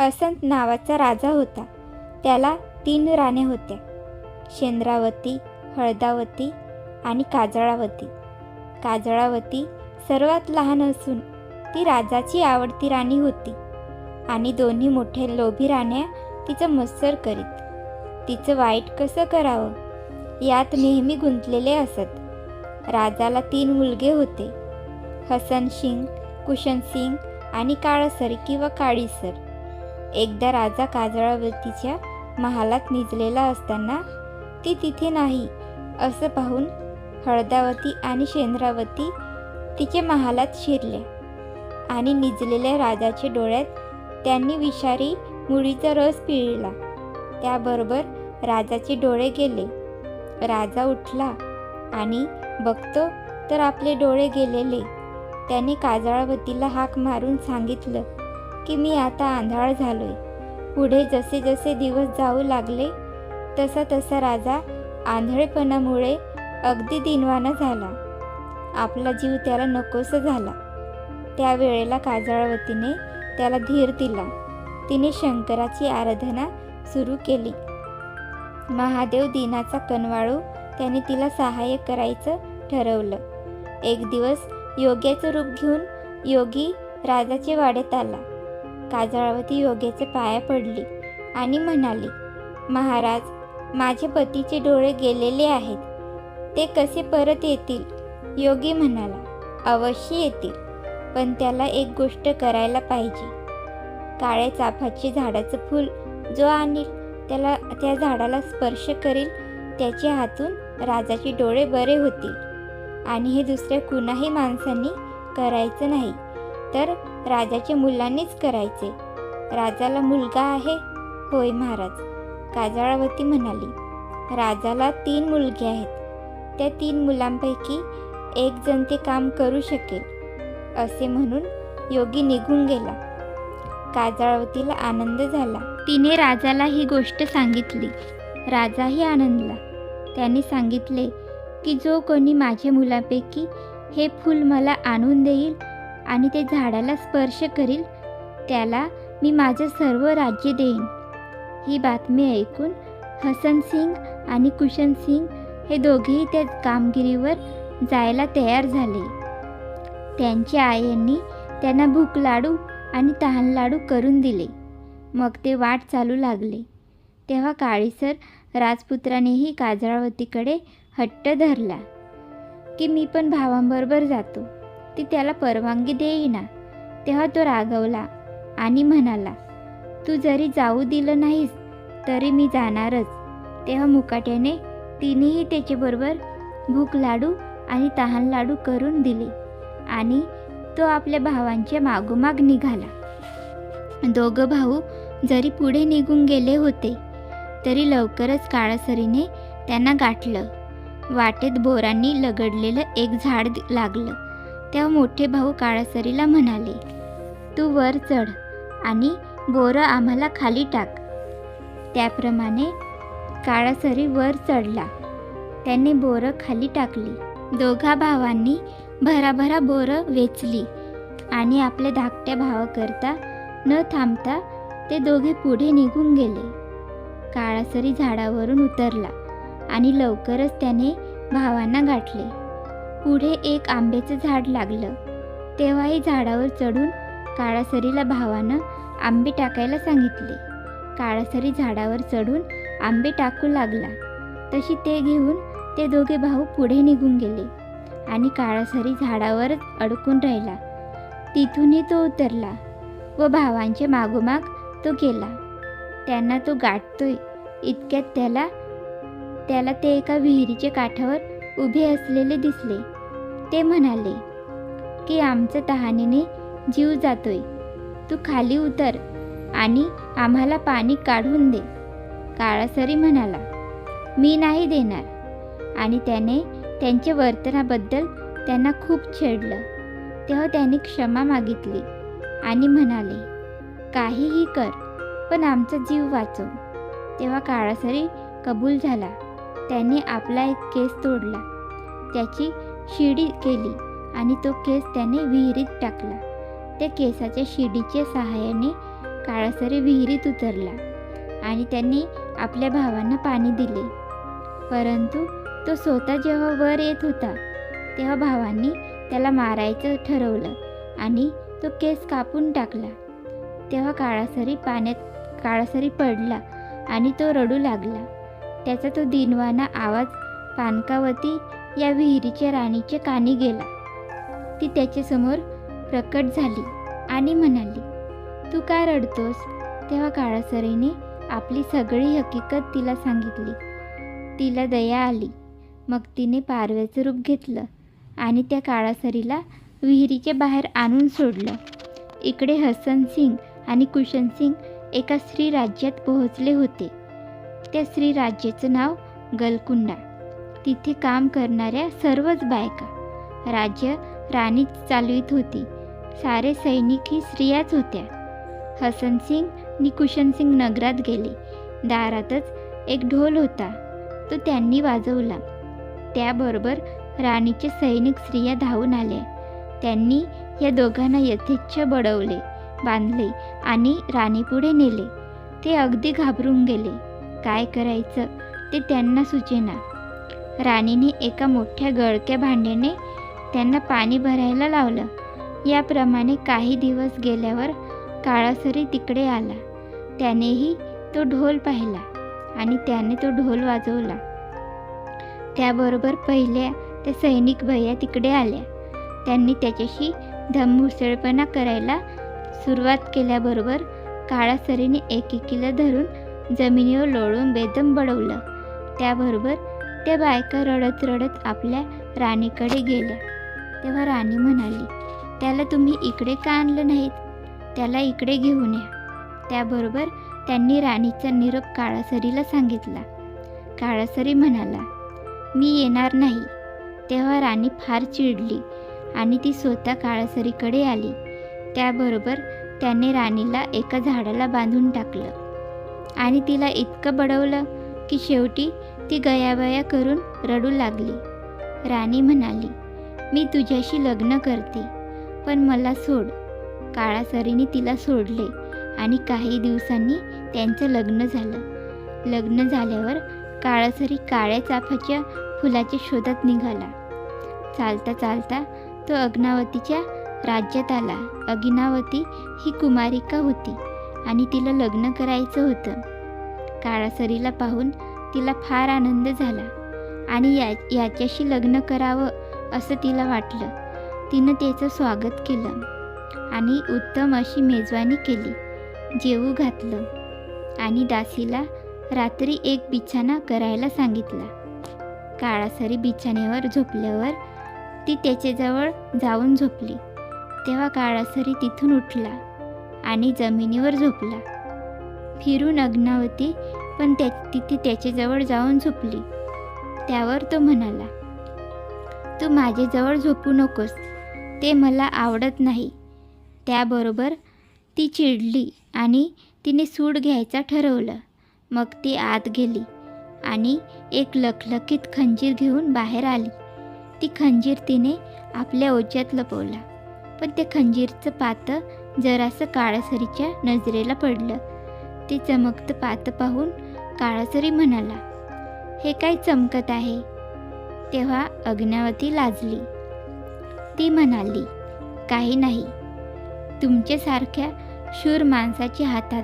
असंत नावाचा राजा होता. त्याला तीन राणे होत्या. शेंद्रावती हळदावती आणि काजळावती. काजळावती सर्वात लहान असून ती राजाची आवडती राणी होती आणि दोन्ही मोठे लोभी राण्या तिचं मत्सर करीत. तिचं वाईट कसं करावं? यात नेहमी गुंतलेले असत. राजाला तीन मुलगे होते. हसन सिंग कुशन सिंग आणि काळसर किंवा काळीसर. एकदा राजा काजळावतीच्या महालात निजलेला असताना ती तिथे नाही असं पाहून हळदावती आणि शेंद्रावती तिच्या महालात शिरल्या आणि निजलेल्या राजाच्या डोळ्यात त्यांनी विषारी मुळीचा रस पिळला. त्याबरोबर राजाचे डोळे गेले. राजा उठला आणि बघतो तर आपले डोळे गेलेले. त्याने काजळावतीला हाक मारून सांगितलं की मी आता आंधळ झालोय. पुढे जसे जसे दिवस जाऊ लागले तसा तसा राजा आंधळेपणामुळे अगदी दिनवाना झाला. आपला जीव त्याला नकोसा झाला. त्यावेळेला काजळवतीने त्याला धीर दिला. तिने शंकराची आराधना सुरू केली. महादेव दिनाचा कनवाळू त्याने तिला सहाय्य करायचं ठरवलं. एक दिवस योग्याचं रूप घेऊन योगी राजाचे वाड्यात आला. काजळावती योग्याचे पाया पडली आणि म्हणाली महाराज माझे पतीचे डोळे गेलेले आहेत. ते कसे परत येतील? योगी म्हणाला अवश्य येतील पण त्याला एक गोष्ट करायला पाहिजे. काळ्या चाफाचे झाडाचं फूल जो आणील त्याला त्या झाडाला स्पर्श करील त्याच्या हातून राजाचे डोळे बरे होतील. आणि हे दुसऱ्या कुणाही माणसांनी करायचं नाही. तर राजाच्या मुलांनीच करायचे. राजाला मुलगा आहे? होय महाराज काजळावती म्हणाली. राजाला तीन मुलगे आहेत. त्या तीन मुलांपैकी एक जण ते काम करू शकेल असे म्हणून योगी निघून गेला. काजळावतीला आनंद झाला. तिने राजाला ही गोष्ट सांगितली. राजाही आनंदला. त्याने सांगितले की जो कोणी माझ्या मुलापैकी हे फूल मला आणून देईल आणि ते झाडाला स्पर्श करील त्याला मी माझं सर्व राज्य देईन. ही बातमी ऐकून हसन सिंग आणि कुशन सिंग हे दोघेही त्या कामगिरीवर जायला तयार झाले. त्यांच्या आयांनी त्यांना भूक लाडू आणि तहान लाडू करून दिले. मग ते वाट चालू लागले. तेव्हा काळीसर राजपुत्रानेही काजळावतीकडे हट्ट धरला. की मी पण भावांबरोबर जातो. ती त्याला परवानगी देईना. तेव्हा तो रागवला आणि म्हणाला तू जरी जाऊ दिलं नाहीस तरी मी जाणारच. तेव्हा मुकाट्याने तिनेही त्याच्याबरोबर भूक लाडू आणि तहान लाडू करून दिले आणि तो आपल्या भावांच्या मागोमाग निघाला. दोघं भाऊ जरी पुढे निघून गेले होते तरी लवकरच काळासरीने त्यांना गाठलं. वाटेत बोरांनी लगडलेलं एक झाड लागलं. तेव्हा मोठे भाऊ काळासरीला म्हणाले तू वर चढ आणि बोरं आम्हाला खाली टाक. त्याप्रमाणे काळासरी वर चढला. त्याने बोरं खाली टाकली. दोघा भावांनी भराभरा बोरं वेचली आणि आपल्या धाकट्या भावाकरता न थांबता ते दोघे पुढे निघून गेले. काळासरी झाडावरून उतरला आणि लवकरच त्याने भावांना गाठले. पुढे एक आंब्याचं झाड लागलं. तेव्हाही झाडावर चढून काळासरीला भावानं आंबे टाकायला सांगितले. काळासरी झाडावर चढून आंबे टाकू लागला. तशी ते घेऊन ते दोघे भाऊ पुढे निघून गेले आणि काळासरी झाडावरच अडकून राहिला. तिथूनही तो उतरला व भावांच्या मागोमाग तो गेला. त्यांना तो गाठतोय. इतक्यात त्याला त्याला ते एका विहिरीच्या काठावर उभे असलेले दिसले. ते म्हणाले की आमचं तहानेने जीव जातोय. तू खाली उतर आणि आम्हाला पाणी काढून दे. काळासरी म्हणाला मी नाही देणार. आणि त्याने त्यांच्या वर्तनाबद्दल त्यांना खूप छेडलं. तेव्हा त्याने क्षमा मागितली आणि म्हणाले काहीही कर पण आमचा जीव वाचव. तेव्हा काळासरी कबूल झाला. त्याने आपला एक केस तोडला. त्याची शिडी केली आणि तो केस त्याने विहिरीत टाकला. त्या केसाच्या शिडीच्या सहाय्याने काळासरी विहिरीत उतरला आणि त्यांनी आपल्या भावांना पाणी दिले. परंतु तो स्वतः जेव्हा वर येत होता तेव्हा भावांनी त्याला मारायचं ठरवलं आणि तो केस कापून टाकला. तेव्हा काळासरी पाण्यात काळासरी पडला आणि तो रडू लागला. त्याचा तो दिनवाना आवाज पानकावती या विहिरीच्या राणीच्या कानी गेला. ती त्याच्यासमोर प्रकट झाली आणि म्हणाली तू काय रडतोस? तेव्हा काळासरीने आपली सगळी हकीकत तिला सांगितली. तिला दया आली. मग तिने पारव्याचं रूप घेतलं आणि त्या काळासरीला विहिरीच्या बाहेर आणून सोडलं. इकडे हसन सिंग आणि कुशन सिंग एका स्त्री राज्यात पोहोचले होते. त्या स्त्री राज्याचं नाव गलकुंडा. तिथे काम करणाऱ्या सर्वच बायका. राज्य राणीच चालवित होती. सारे सैनिक ही स्त्रियाच होत्या. हसन सिंग आणि कुशन सिंग नगरात गेले. दारातच एक ढोल होता. तो त्यांनी वाजवला. त्याबरोबर राणीचे सैनिक स्त्रिया धावून आल्या. त्यांनी या दोघांना यथेच्छ बडवले बांधले आणि राणीपुढे नेले. ते अगदी घाबरून गेले. काय करायचं ते त्यांना सुचेना. राणीने एका मोठ्या गळक्या भांड्याने त्यांना पाणी भरायला लावलं. याप्रमाणे काही दिवस गेल्यावर काळासरी तिकडे आला. त्यानेही तो ढोल पाहिला आणि त्याने तो ढोल वाजवला. त्याबरोबर पहिल्या त्या सैनिक भैया तिकडे आल्या. त्यांनी त्याच्याशी धममुसळपणा करायला सुरुवात केल्याबरोबर काळासरीने एकेकीला धरून जमिनीवर लोळून बेदम बडवलं. त्याबरोबर त्या बायका रडत रडत आपल्या राणीकडे गेल्या. तेव्हा राणी म्हणाली त्याला तुम्ही इकडे का आणलं नाहीत? त्याला इकडे घेऊन या. त्याबरोबर त्यांनी राणीचा निरोप काळासरीला सांगितला. काळासरी म्हणाला मी येणार नाही. तेव्हा राणी फार चिडली आणि ती स्वतः काळासरीकडे आली. त्याबरोबर त्याने राणीला एका झाडाला बांधून टाकलं आणि तिला इतकं बडवलं की शेवटी ती गयाबया करून रडू लागली. राणी म्हणाली मी तुझ्याशी लग्न करते पण मला सोड. काळासरीने तिला सोडले आणि काही दिवसांनी त्यांचं लग्न झालं. लग्न झाल्यावर काळासरी काळ्या चाफाच्या फुलाच्या शोधात निघाला. चालता चालता तो अग्नावतीच्या राज्यात आला. अग्नावती ही कुमारिका होती आणि तिला लग्न करायचं होतं. काळासरीला पाहून तिला फार आनंद झाला आणि या याच्याशी लग्न करावं असं तिला वाटलं. तिनं त्याचं स्वागत केलं आणि उत्तम अशी मेजवानी केली जेवू घातलं आणि दासीला रात्री एक बिछाना करायला सांगितला. काळासरी बिछाण्यावर झोपल्यावर ती त्याच्याजवळ जाऊन झोपली. तेव्हा काळासरी तिथून उठला आणि जमिनीवर झोपला. फिरून अग्नावती पण त्या तिथे त्याच्याजवळ जाऊन झोपली. त्यावर तो म्हणाला तू माझ्याजवळ झोपू नकोस. ते मला आवडत नाही. त्याबरोबर ती चिडली आणि तिने सूड घ्यायचा ठरवलं. मग ती आत गेली आणि एक लखलखीत खंजीर घेऊन बाहेर आली. ती खंजीर तिने आपल्या ओच्यात लपवला पण ते खंजीरचं पातं जरासं काळासरीच्या नजरेला पडलं. ते चमकतं पातं पाहून काळासरी म्हणाला हे काय चमकत आहे? तेव्हा अग्नावती लाजली. ती म्हणाली काही नाही. तुमच्यासारख्या शूर माणसाच्या हातात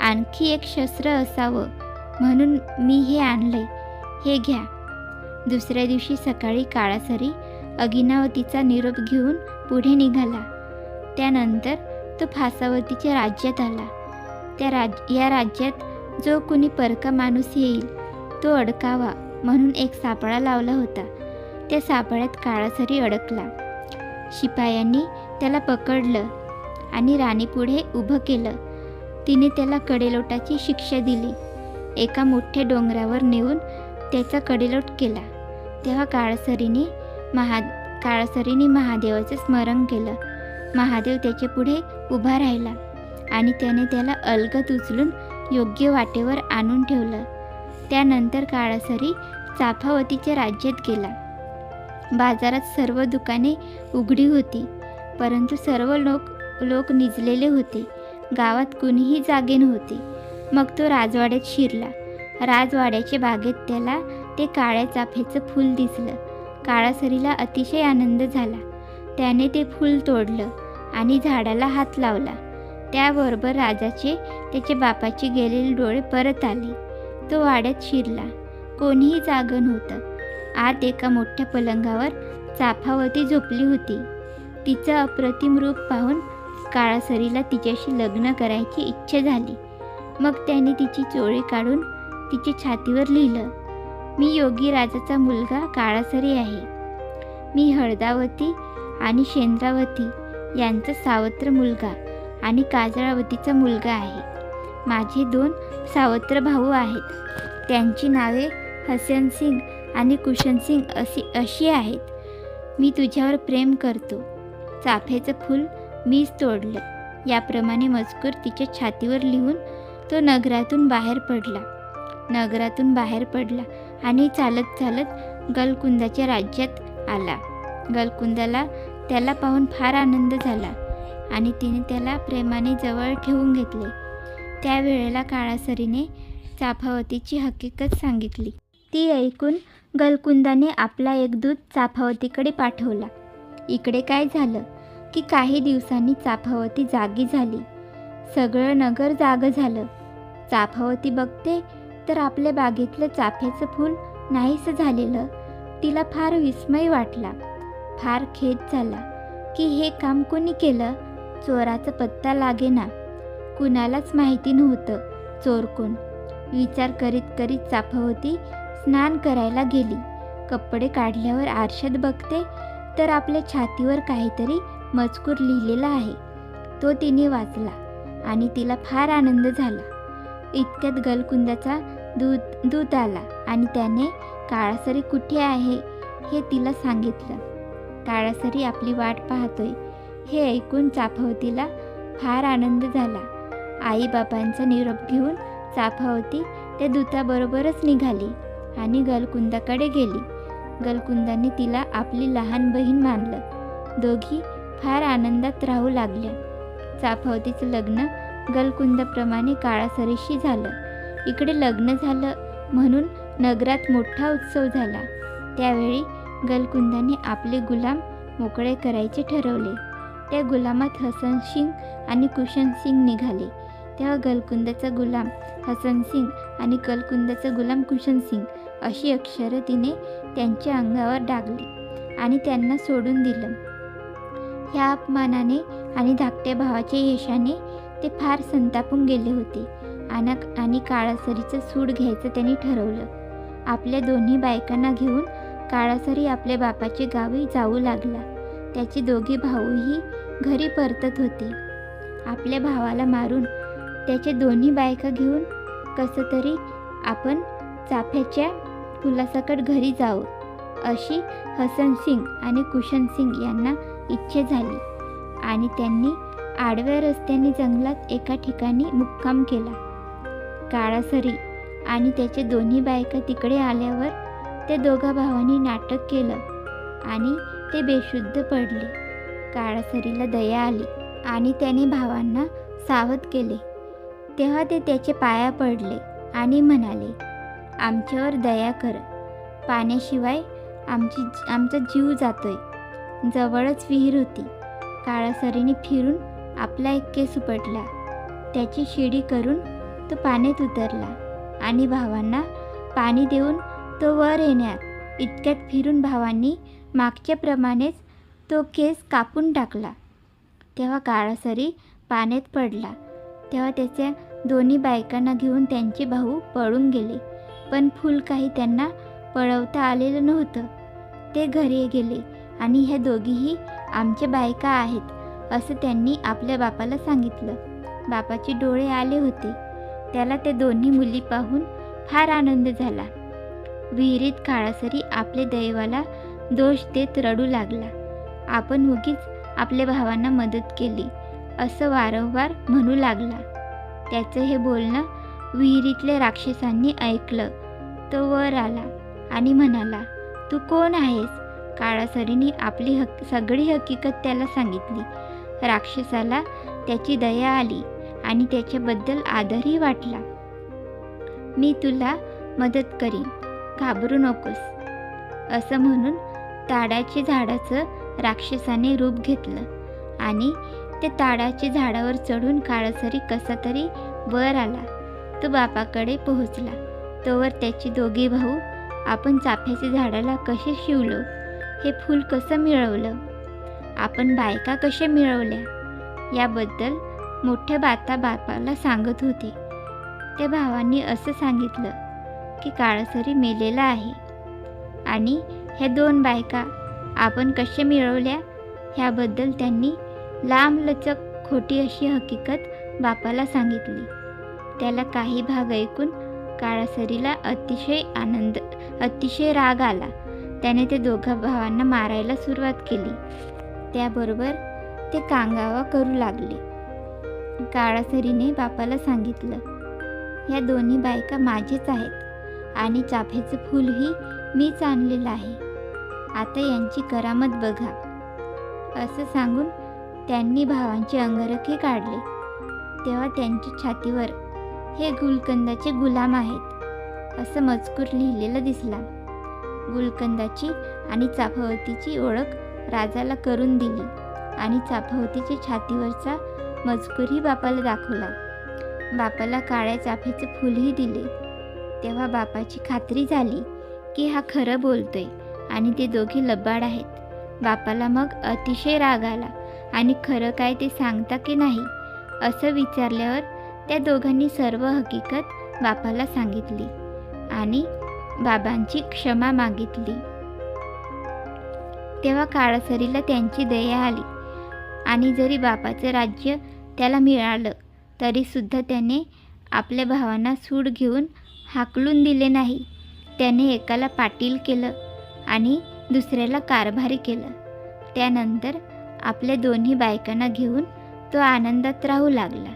आणखी एक शस्त्र असावं म्हणून मी हे आणले हे घ्या. दुसऱ्या दिवशी सकाळी काळासरी अगिनावतीचा निरोप घेऊन पुढे निघाला. त्यानंतर तो फासावतीच्या राज्यात आला. त्या राज या राज्यात जो कुणी परका माणूस येईल तो अडकावा म्हणून एक सापळा लावला होता. त्या सापळ्यात काळासरी अडकला. शिपायांनी त्याला पकडलं आणि राणीपुढे उभं केलं. तिने त्याला कडेलोटाची शिक्षा दिली. एका मोठ्या डोंगरावर नेऊन त्याचा कडेलोट केला. तेव्हा काळसरीने महा काळसरीने महादेवाचं स्मरण केलं. महादेव त्याच्या पुढे उभा राहिला आणि त्याने त्याला अलगत उचलून योग्य वाटेवर आणून ठेवलं. त्यानंतर काळासरी चाफावतीच्या राज्यात गेला. बाजारात सर्व दुकाने उघडी होती परंतु सर्व लोक लोक निजलेले होते. गावात कुणीही जागे नव्हते. मग तो राजवाड्यात शिरला. राजवाड्याच्या बागेत त्याला ते काळ्या चाफ्याचं फूल दिसलं. काळासरीला अतिशय आनंद झाला. त्याने ते फूल तोडलं आणि झाडाला हात लावला. त्याबरोबर राजाचे त्याच्या बापाचे गेलेले डोळे परत आले. तो वाड्यात शिरला. कोणीही जागं नव्हतं. आत एका मोठ्या पलंगावर चाफावती झोपली होती. तिचं अप्रतिम रूप पाहून काळासरीला तिच्याशी लग्न करायची इच्छा झाली. मग त्याने तिची चोळी काढून तिच्या छातीवर लिहिलं मी योगी राजाचा मुलगा काळासरी आहे. मी हळदावती आणि शेंद्रावती यांचा सावत्र मुलगा. आणि काजळावतीचा मुलगा आहे. माझे दोन सावत्र भाऊ आहेत. त्यांची नावे हसन सिंग आणि कुशन सिंग अशी अशी आहेत. मी तुझ्यावर प्रेम करतो. चाफ्याचं फूल मीच तोडलं. याप्रमाणे मजकूर तिच्या छातीवर लिहून तो नगरातून बाहेर पडला. नगरातून बाहेर पडला आणि चालत चालत गलकुंदाच्या राज्यात आला. गलकुंदाला त्याला पाहून फार आनंद झाला. आणि तिने त्याला प्रेमाने जवळ ठेवून घेतले. त्यावेळेला काळासरीने चाफावतीची हकीकत सांगितली. ती ऐकून गलकुंदाने आपला एक दूत चाफावतीकडे पाठवला. इकडे काय झालं? की काही दिवसांनी चाफावती जागी झाली. सगळं नगर जागं झालं. चाफावती बघते तर आपल्या बागेतलं चाफ्याचं फूल नाहीसं झालेलं. तिला फार विस्मय वाटला. फार खेद झाला. की हे काम कोणी केलं? चोराचा पत्ता लागेना. कुणालाच माहिती नव्हतं. चोर कोण विचार करीत करीत चाफवती स्नान करायला गेली. कपडे काढल्यावर आरशात बघते तर आपल्या छातीवर काहीतरी मजकूर लिहिलेला आहे. तो तिने वाचला आणि तिला फार आनंद झाला. इतक्यात गलकुंदाचा दूत दूत आला आणि त्याने काळासरी कुठे आहे? हे तिला सांगितलं. काळासरी आपली वाट पाहतोय. हे ऐकून चाफावतीला फार आनंद झाला. आईबाबांचा निरोप घेऊन चाफावती त्या दूताबरोबरच निघाली आणि गलकुंदाकडे गेली. गलकुंदाने तिला आपली लहान बहीण मानलं. दोघी फार आनंदात राहू लागल्या. चाफावतीचं लग्न गलकुंदाप्रमाणे काळासरीशी झालं. इकडे लग्न झालं म्हणून नगरात मोठा उत्सव झाला. त्यावेळी गलकुंदाने आपले गुलाम मोकळे करायचे ठरवले. त्या गुलामात हसन सिंग आणि कुशन सिंग निघाले. तेव्हा गलकुंदाचा गुलाम हसन सिंग आणि गलकुंदाचा गुलाम कुशन सिंग अशी अक्षरं तिने त्यांच्या अंगावर डागली आणि त्यांना सोडून दिलं. ह्या अपमानाने आणि धाकट्या भावाच्या यशाने ते फार संतापून गेले होते. आणि आणि काळासरीचं सूड घ्यायचं त्यांनी ठरवलं. आपल्या दोन्ही बायकांना घेऊन काळासरी आपल्या बापाच्या गावी जाऊ लागला. त्याचे दोघे भाऊही घरी परतत होते. आपल्या भावाला मारून त्याच्या दोन्ही बायका घेऊन कसं तरी आपण चाफ्याच्या फुलासकट घरी जाऊ अशी हसन सिंग आणि कुशन सिंग यांना इच्छा झाली आणि त्यांनी आडव्या रस्त्याने जंगलात एका ठिकाणी मुक्काम केला. काळासरी आणि त्याच्या दोन्ही बायका तिकडे आल्यावर त्या दोघा भावांनी नाटक केलं आणि ते बेशुद्ध पडले. काळासरीला दया आली आणि त्याने भावांना सावध केले. तेव्हा ते त्याचे पाया पडले आणि म्हणाले आमच्यावर दया कर. पाण्याशिवाय आमची आमचा जीव जातोय. जवळच विहीर होती. काळासरीने फिरून आपला एक केस उपटला. त्याची शिडी करून तो पाण्यात उतरला आणि भावांना पाणी देऊन तो वर येण्यात इतक्यात फिरून भावांनी मागच्याप्रमाणेच तो केस कापून टाकला. तेव्हा काळासरी पाण्यात पडला. तेव्हा त्याच्या दोन्ही बायकांना घेऊन त्यांचे भाऊ पळून गेले. पण फूल काही त्यांना पळवता आलेलं नव्हतं. ते घरी गेले आणि ह्या दोघीही आमच्या बायका आहेत असं त्यांनी आपल्या बापाला सांगितलं. बापाचे डोळे आले होते. त्याला त्या दोन्ही मुली पाहून फार आनंद झाला. विहिरीत काळासरी आपल्या दैवाला दोष देत रडू लागला. आपण उगीच आपल्या भावांना मदत केली असं वारंवार म्हणू लागला. त्याचं हे बोलणं विहिरीतल्या राक्षसांनी ऐकलं. तो वर आला आणि म्हणाला तू कोण आहेस? काळासरीने आपली हक सगळी हकीकत त्याला सांगितली. राक्षसाला त्याची दया आली आणि त्याच्याबद्दल आदरही वाटला. मी तुला मदत करीन घाबरू नकोस असं म्हणून ताडाच्या झाडाचं राक्षसाने रूप घेतलं आणि ते ताडाच्या झाडावर चढून काळसरी कसा तरी वर आला. तो बापाकडे पोहोचला. तोवर त्याचे दोघे भाऊ आपण चाफ्याच्या झाडाला कसे शिवलो? हे फूल कसं मिळवलं? आपण बायका कशा मिळवल्या? याबद्दल मोठ्या बाता बापाला सांगत होते. त्या भावांनी असं सांगितलं की काळसरी मेलेला आहे. आणि ह्या दोन बायका आपण कशा मिळवल्या ह्याबद्दल त्यांनी लांबलचक खोटी अशी हकीकत बापाला सांगितली. त्याला काही भाग ऐकून काळासरीला अतिशय आनंद अतिशय राग आला. त्याने ते दोघा भावांना मारायला सुरुवात केली. त्याबरोबर ते कांगावा करू लागले. काळासरीने बापाला सांगितलं ह्या दोन्ही बायका माझेच आहेत आणि चाफ्याचं फूलही मीच आणलेलं आहे. आता यांची करामत बघा. असं सांगून त्यांनी भावांचे अंगरखे काढले. तेव्हा त्यांच्या छातीवर हे गुलकंदाचे गुलाम आहेत. असं मजकूर लिहिलेला दिसला. गुलकंदाची आणि चाफावतीची ओळख राजाला करून दिली आणि चाफावतीच्या छातीवरचा मजकूरही बापाला दाखवला. बापाला काळ्या चाफ्याचे फुलही दिले. तेव्हा बापाची खात्री झाली की हा खरं बोलतोय. आणि ते दोघे लबाड आहेत. बापाला मग अतिशय राग आला आणि खरं काय ते सांगता की नाही असं विचारल्यावर त्या दोघांनी सर्व हकीकत बापाला सांगितली आणि बाबांची क्षमा मागितली. तेव्हा काळासरीला त्यांची दया आली आणि जरी बापाचं राज्य त्याला मिळालं तरीसुद्धा त्याने आपल्या भावांना सूड घेऊन हाकलून दिले नाही. त्याने एकाला पाटील केलं आणि दुसऱ्याला कारभारी केलं. त्यानंतर आपल्या दोन्ही बायकांना घेऊन तो आनंदात राहू लागला.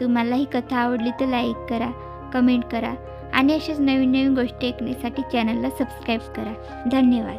तुम्हाला ही कथा आवडली तर लाईक करा कमेंट करा आणि अशाच नवीन नवीन गोष्टी ऐकण्यासाठी चॅनलला सबस्क्राईब करा. धन्यवाद.